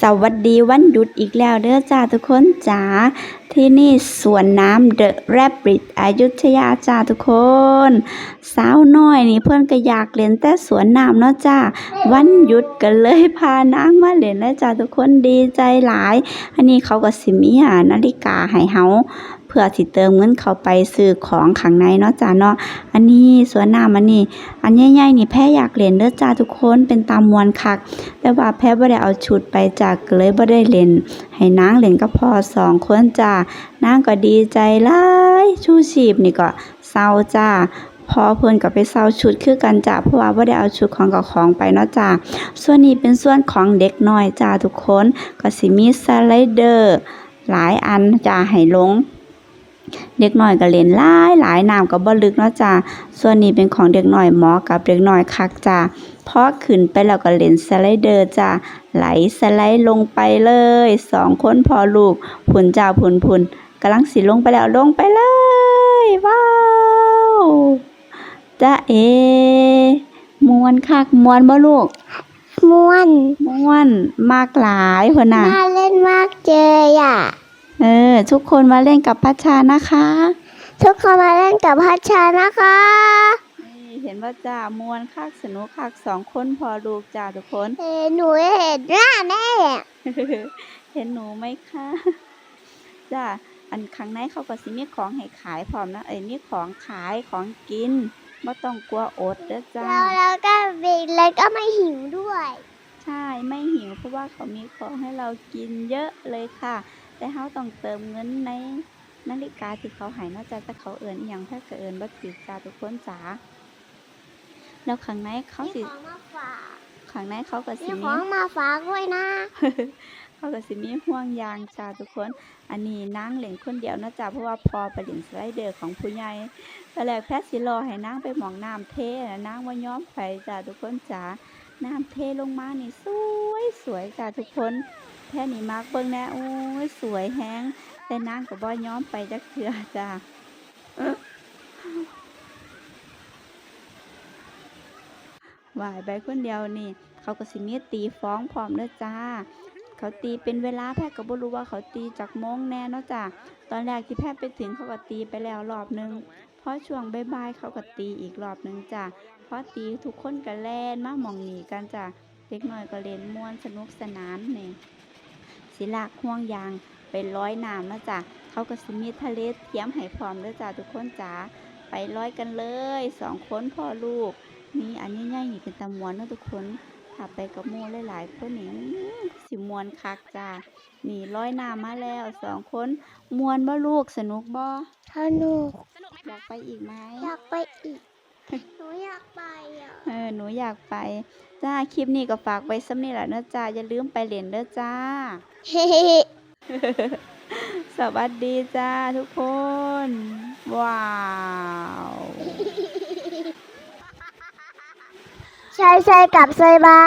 สวัสดีวันหยุดอีกแล้วเด้อจ้าทุกคนจ๋าที่นี่สวนน้ำเดอะแรบบิทอายุทยาจ้าทุกคน สาวน้อยนี่เพื่อนก็อยากเล่นแต่สวนน้ำเนาะจ้าวันหยุดก็เลยพานางมาเล่นนะจ้าทุกคนดีใจหลาย อันนี้เขาก็สิมีหานาฬิกาให้เฮา เพื่อสิเติมเงินเข้าไปซื้อของข้างในเนาะจ้าเนาะอันนี้สวนน้ำอันนี้ อันใหญ่ๆนี่แพ้อยากเล่นเด้อจ้าทุกคนเป็นตามมวนคัก แต่ว่าแพ้บ่ได้เอาชุดไปจากเลยบ่ได้เล่น ให้นางเล่นกับพ่อสองคนจ้านางก็ดีใจหลายชูชีพนี่ก็เศร้าจ้าพอเพิ่นก็ไปเศร้าชุดคือกันจ้าเพราะว่าบ่ได้เอาชุดของกับของไปเนาะจ้าส่วนนี้เป็นส่วนของเด็กน้อยจ้าทุกคนก็สิมีสไลเดอร์ หลายอันจ้าให้ลง เด็กน้อยก็เล่นหลายหลายน้ำก็บ่ลึกเนาะจ้าส่วนนี้เป็นของเด็กน้อยเหมาะกับเด็กน้อยคักจ้าพอขึ้นไปแล้วก็เล่นสไลเดอร์จ้าไหลสไลด์ลงไปเลยสองคนพอลูกผุนจ้าผุนผุนกำลังสิลงไปแล้วลงไปเลยว้าวจ้าเอมวนคักมวนบ่ลูกม่วนม่วนมากหลายเพิ่นน่ะน่าเล่นมากเลยอะ เออ ทุกคนมาเล่นกับพัชชานะคะ ทุกคนมาเล่นกับพัชชานะคะนี่เห็นว่าจ้ามวนคักสนุกคักสองคนพอลูกจ้าทุกคนเอ้หนูเห็นหน้าแม่เห็นหนูไหมคะจ้าอันข้างในเขาก็สิมีของให้ขายพร้อมนะเอ้ยมีของขายของกินไม่ต้องกลัวอดเด้อจ้าแล้วแล้วก็บินแล้วก็ไม่หิวด้วย ใช่ไม่หิวเพราะว่าเขามีของให้เรากินเยอะเลยค่ะ แต่เขาต้องเติมเงินในนาฬิกาที่เขาให้เนอกจากจะเขาเอินอหย่างถ้าเกิดเอินบัตรจ้าทุกคนจ๋าแล้วข้างในเขามีสิของมาฝากข้างในเขาก็มีสิขมี องมาฝากด้วยนะ เขาก็สิมีห่วงยางจ้าทุกคน อันนี้นางเล่นคนเดียวนะจ้าเพราะว่าพอไปเล่นสไลเดอร์ของผู้ใหญ่ตอนแรกแพทย์สิรอให้นางไปหมองน้ำเทนะนางว่าย้อมไปจ้าทุกคนจ๋าน้ำเทลงมานี่สวยสวยจ้าทุกคน แพทย์นี่มากเบิ่งแน่โอ้ยสวยแฮงแต่นางก็บ่ย้อมไปจักเทื่อจ้าว่ายไปคนเดียวนี่ เขาก็สิมีตีฟ้องพร้อมเด้อจ้า เขาตีเป็นเวลาแพทย์ก็บ่รู้ว่าเขาตีจากโมงแน่เนาะจ้ะตอนแรกที่แพทย์ไปถึงเขาก็ตีไปแล้วรอบหนึงพอช่วงบ่ายๆเขาก็ตีอีกรอบหนึงจ้ะพอตีทุกคนก็แล่นมาหมองหนีกันจ้ะเด็กน้อยก็เล่นม่วนสนุกสนานนี่ สิลากห่วงยางไปร้อยน้ำนะจ้ะเขาก็สิมีทะเลเทียมให้พร้อมเด้อจ้ะทุกคนจ้าไปร้อยกันเลยสองคนพ่อลูกนี่อันใหญ่ๆนี่เป็นตะมวนเนาะทุกคนถ้าไปกับหมู่หลายๆคนนี่อื้อสิมวนคักจ้านี่ร้อยน้ำมาแล้วสองคนมวนบ่ลูกสนุกบ่สนุกอยากไปอีกไหมอยากไปอีกหนู อยากไปอะ เออหนูอยากไป จ้าคลิปนี้ก็ฝากไว้สำนี้แหละเนอะจ้าอย่าลืมไปเล่นเด้อจ้า เฮ้สวัสดีจ้าทุกคน ว้าว ใช่ใช่กับไซบา